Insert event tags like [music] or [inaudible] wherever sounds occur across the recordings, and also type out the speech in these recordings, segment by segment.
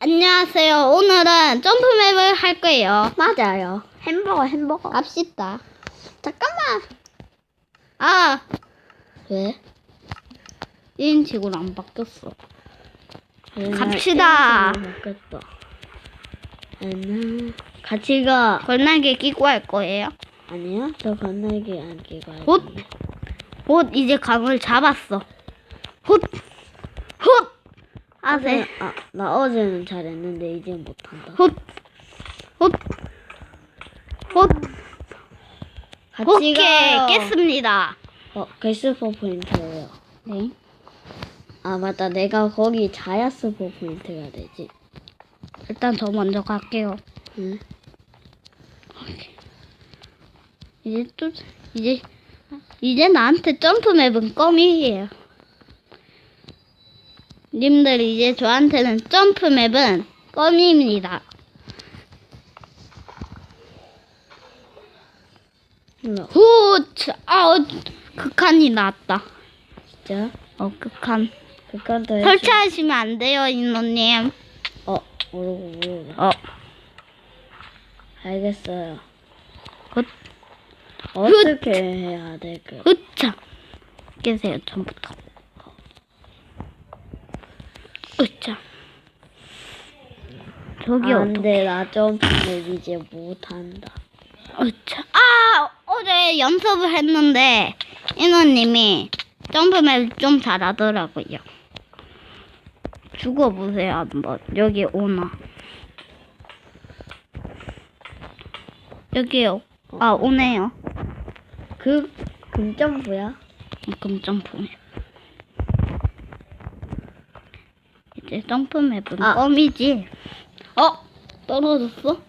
안녕하세요. 오늘은 점프맵을 할 거예요. 맞아요. 햄버거, 햄버거. 갑시다. 잠깐만. 아, 왜? 1인칭으로 안 바뀌었어. 갑시다. 옛날 같이 가. 걸날개 끼고 할 거예요. 아니야? 저 건날개 안 끼고 할 헛! 건데. 곧 이제 강을 잡았어. 헛! 헛! 아세. 어제- 아, 나 어제는 잘했는데 이제 못한다. 헛! 헛! 헛! 같이 가요. 깼습니다. 어, 개스포 포인트예요. 네. 아 맞다. 내가 거기 자야스포 포인트가 되지. 일단 저 먼저 갈게요. 응. 이제 또, 이제, 이제 나한테 점프 맵은 껌이에요. 님들 이제 저한테는 점프맵은 껌입니다. 후! 아, 어, 극한이 나왔다. 진짜? 어, 극한. 그건 더 설치하시면 안 돼요, 인노님. 어, 모르고 모르고. 어, 알겠어요. 헛, 어떻게 해야 될까? 으차. 깨세요, 전부터. 으차. 저기 안 어떻게. 돼, 나 점프를 이제 못한다. 으차. 아, 어제 연습을 했는데, 인호님이 점프맵 좀 잘하더라고요. 죽어보세요, 한번. 여기 오나. 여기요. 아, 오네요. 그, 금점프야? 그럼 점프맵. 이제 점프맵은 아. 껌이지. 어? 떨어졌어?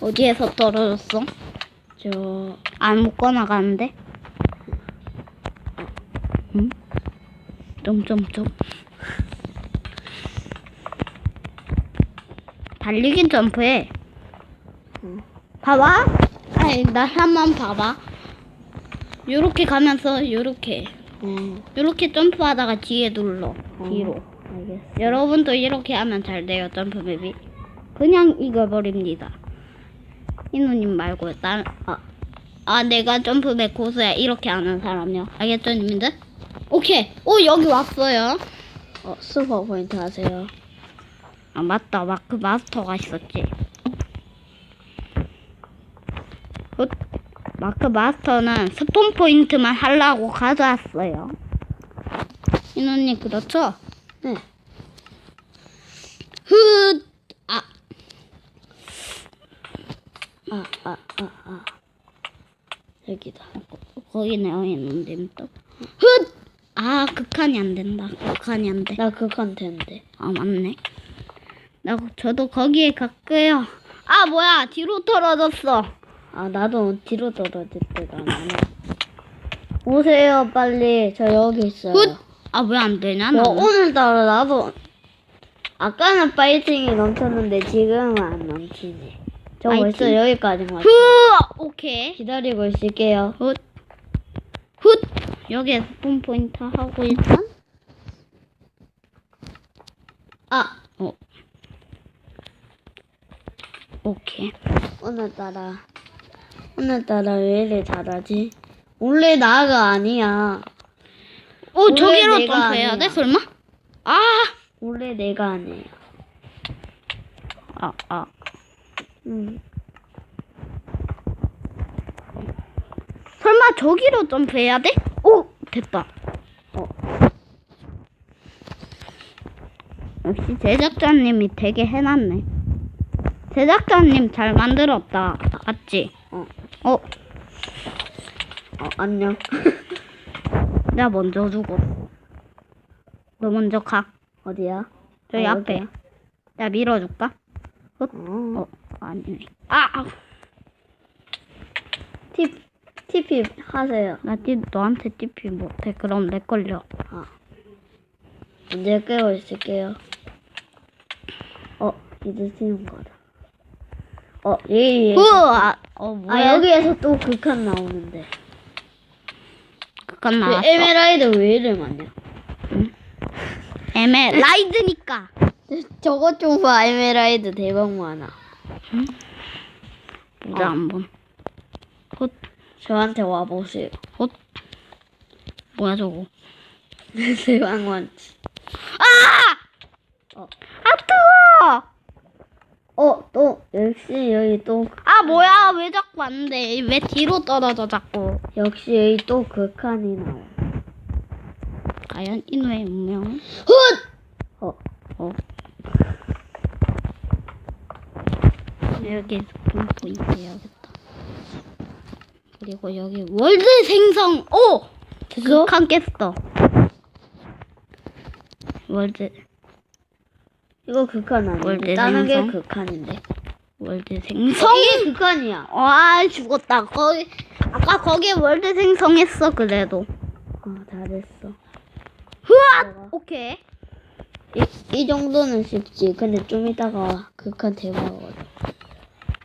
어디에서 떨어졌어? 저, 안 묶어 나가는데? 응? 점점점. 달리긴 점프해. 응. 봐봐. 아니 나 한번 봐봐. 요렇게 가면서 요렇게 어, 요렇게 점프하다가 뒤에 눌러. 어. 뒤로. 알겠어. 여러분도 이렇게 하면 잘 돼요 점프맵이. 그냥 이겨버립니다. 이누님 말고 난 아, 아 내가 점프맵 고수야 이렇게 하는 사람이요. 알겠죠 님들? 오케이. 오 여기 왔어요. 어, 슈퍼 포인트 하세요. 아 맞다 마크 마스터가 있었지. 굿. 마크 마스터는 스폰 포인트만 하려고 가져왔어요. 이누님 그렇죠? 네. 훗. 아 아, 아, 아, 아. 여기다. 거기네요 있는데 또. 훗. 아 극한이 안 된다. 극한이 안 돼. 나 그건 되는데. 아 맞네. 나 저도 거기에 갈게요. 아 뭐야 뒤로 떨어졌어. 아, 나도 뒤로 떨어질 때가 많아. 오세요, 빨리. 저 여기 있어요. 훗. 아 왜 안 되냐 어, 나는. 오늘따라 나도 아까는 파이팅이 넘쳤는데 지금은 안 넘치지. 저 파이팅? 벌써 여기까지 왔어. 후. 오케이. 기다리고 있을게요. 훗. 훗. 여기에 스폰 포인트 하고 일단. 아, 어. 오케이. 오늘따라 오늘따라 왜 이래 잘하지? 원래 나가 아니야. 오 원래 저기로 내가 점프해야. 돼 설마? 아. 원래 내가 아니에요. 아 아. 응. 설마 저기로 점프해야 돼? 오 됐다. 어. 역시 제작자님이 되게 해놨네. 제작자님 잘 만들었다. 맞지? 어. 어, 어, 안녕. [laughs] 내가 먼저 주고. 너 먼저 가. 어디야? 저기 아, 앞에. 여기야? 내가 밀어줄까? 어. 어, 아니네. 아, 아. 팁 TP 하세요. 나 띠, 너한테 TP 못해. 그럼 내 걸려. 아. 언제 깨고 있을게요. 어, 이제 쉬는 거다. 어, 예, 예. 우와! 어, 아, 뭐야? 여기에서 또 극한 나오는데. 왜 나왔어. 에메랄드 왜 이래 많냐? 에메, 라이드니까. 저것 좀 봐, 에메랄드 대박 많아. 보자 어. 한번. 헛, 저한테 와 보세요. 헛. 뭐야 저거? [laughs] 대박만. 아! 어. 어, 또, 역시 여기 또, 아 뭐야 왜 자꾸 안 돼? 왜 뒤로 떨어져 자꾸? 역시 여기 또 극한이 나와. 과연 인후의 운명은? 훗! 어, 어. 여기 스폰 포인트 해야겠다. 그리고 여기 월드 생성. 오! 됐어? 극한 깼어. 월드 이거 극한 아니야. 월드 다른 게 생성? 극한인데. 월드 생성. 이게 극한이야. 와 죽었다. 거기 아까 거기 월드 생성했어 그래도. 어, 잘했어. 흐앗. 오케이. 이, 이 정도는 쉽지. 근데 좀 이따가 극한 대박거든.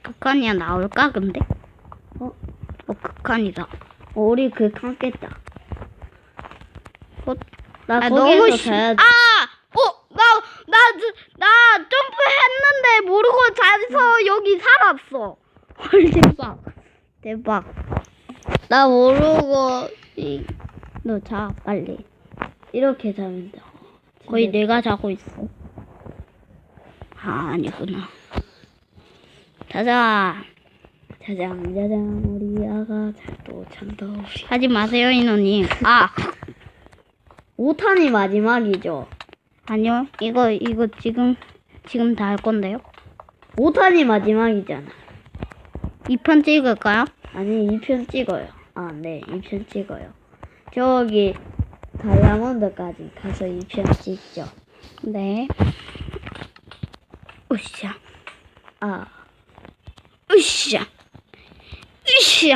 극한이야 나올까 근데? 어? 어 극한이다. 어, 우리 극한 깼다. 어, 나 아, 거기에서 심- 자야 돼. 아! 어, 나, 나, 나 자서 여기 살았어. 헐, 대박. 대박. 나 모르고 이, 너 자, 빨리. 이렇게 자면 돼. 거의 진짜. 내가 자고 있어. 아, 아니구나. 자자. 자장 자장 우리 아가 잘도 참도 우리. 하지 마세요, 인호님. 아, 5탄이 마지막이죠. 아니요. 이거, 이거 지금, 지금 다 할 건데요. 5탄이 마지막이잖아. 2편 찍을까요? 아니 2편 찍어요. 아, 네. 2편 찍어요. 저기 다이아몬드까지 가서 2편 찍죠. 네. 으쌰. 아, 으쌰. 으쌰.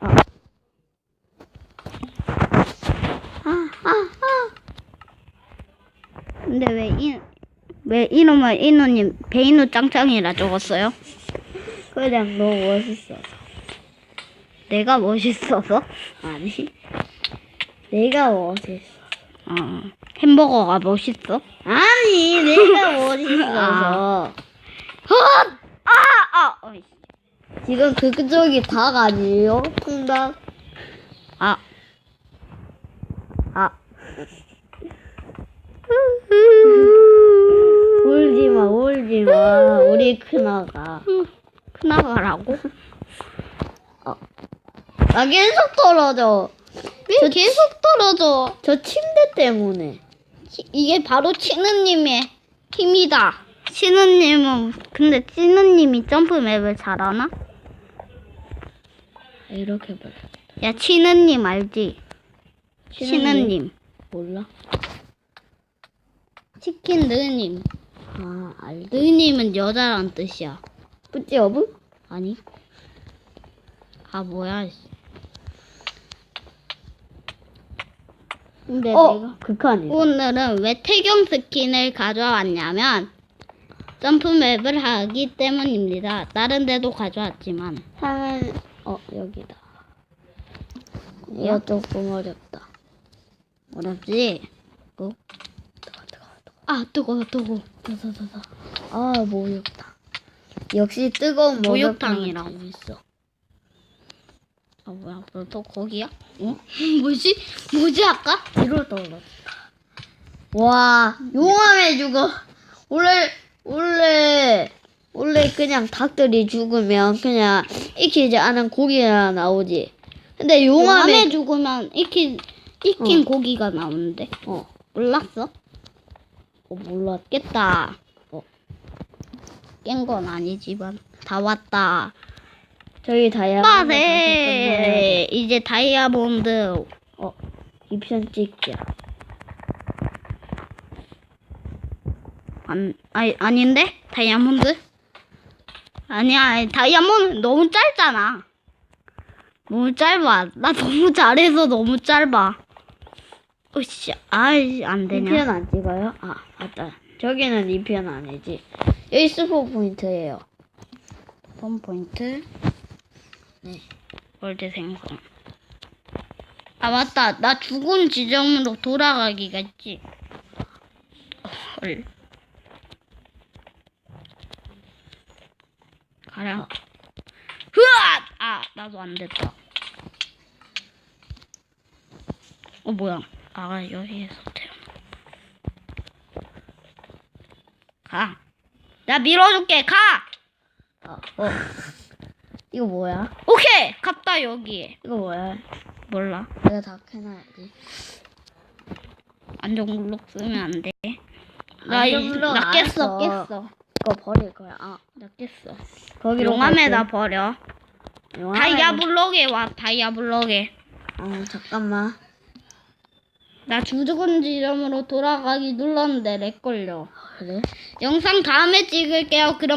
아. 아, 아, 아. 근데 왜 이, 왜 이놈을 이노님 베이누 짱짱이라 적었어요? 그냥 너무 멋있어서. 내가 멋있어서? 아니. 내가 멋있어. 어, 햄버거가 멋있어? 아니, 내가 멋있어서. 헛! 아! 아! 어이. 지금 그쪽이 닭 아니에요? 통닭? 아. 아. [laughs] 큰아가. 크나가라고? 나 [laughs] 계속 떨어져. 왜 계속 떨어져? 저 침대 때문에. 치- 이게 바로 치느님의 힘이다. 치느님은 근데 치느님이 점프 맵을 잘하나? 이렇게 봐. 야 치느님 알지? 치느님 몰라? 치킨 느님 아, 알지. 느님은 여자란 뜻이야. 뿌찌 어부? 아니? 아 뭐야? 씨. 근데 어, 내가 극한이다. 오늘은 왜 태경 스킨을 가져왔냐면 점프맵을 하기 때문입니다. 다른 데도 가져왔지만 하면, 어, 여기다. 이거 조금 어렵다. 어렵지? 어? 아 뜨거워 뜨거워. 뜨거, 뜨거. 아, 목욕탕. 역시 뜨거운 목욕탕이라고. 재밌어. 아 뭐야? 너 또 거기야? 어? [laughs] 뭐지? 뭐지 아까? 뒤로 떨어졌다. 와, 용암에 죽어. 원래, 원래, 원래 그냥 닭들이 죽으면 그냥 익히지 않은 고기가 나오지. 근데 용암에 용암에, 죽으면 익힌 익힌 어. 고기가 나오는데 어, 몰랐어? 어 몰라. 깼다. 어. 깬 건 아니지만 다 왔다. 저희 다이아몬드 빠세. 이제 다이아몬드 어, 2편 찍자. 안 아니 아닌데 다이아몬드? 아니야 아니, 다이아몬드 너무 짧잖아. 너무 짧아. 나 너무 잘해서 너무 짧아. 으씨, 아이, 안 이 되냐. 편 안 찍어요? 아, 맞다. 저기는 2편 아니지. 여기 스포 포인트예요. 펌 포인트. 네. 월드 생성. 아, 맞다. 나 죽은 지점으로 돌아가기가 있지. 헐. 가라. 어. 흐앗! 아, 나도 안 됐다. 어, 뭐야. 아, 여기에서 태어나. 가. 나 밀어줄게, 가! 어, 어. [laughs] 이거 뭐야? 오케이! 갔다, 여기에. 이거 뭐야? 몰라. 내가 다 캐놔야지. 안전 블록 쓰면 안 돼. 나, 이- 안전블록 나안 깼어. 깼어. 이거 버릴 거야. 아, 나 깼어. 거기로 용암에다 버려. 갈게. 용암에다- 다이아 블록에 와, 다이아 블록에. 어, 잠깐만. 나 주주군 지점으로 돌아가기 눌렀는데 렉 걸려. 그래? 영상 다음에 찍을게요. 그럼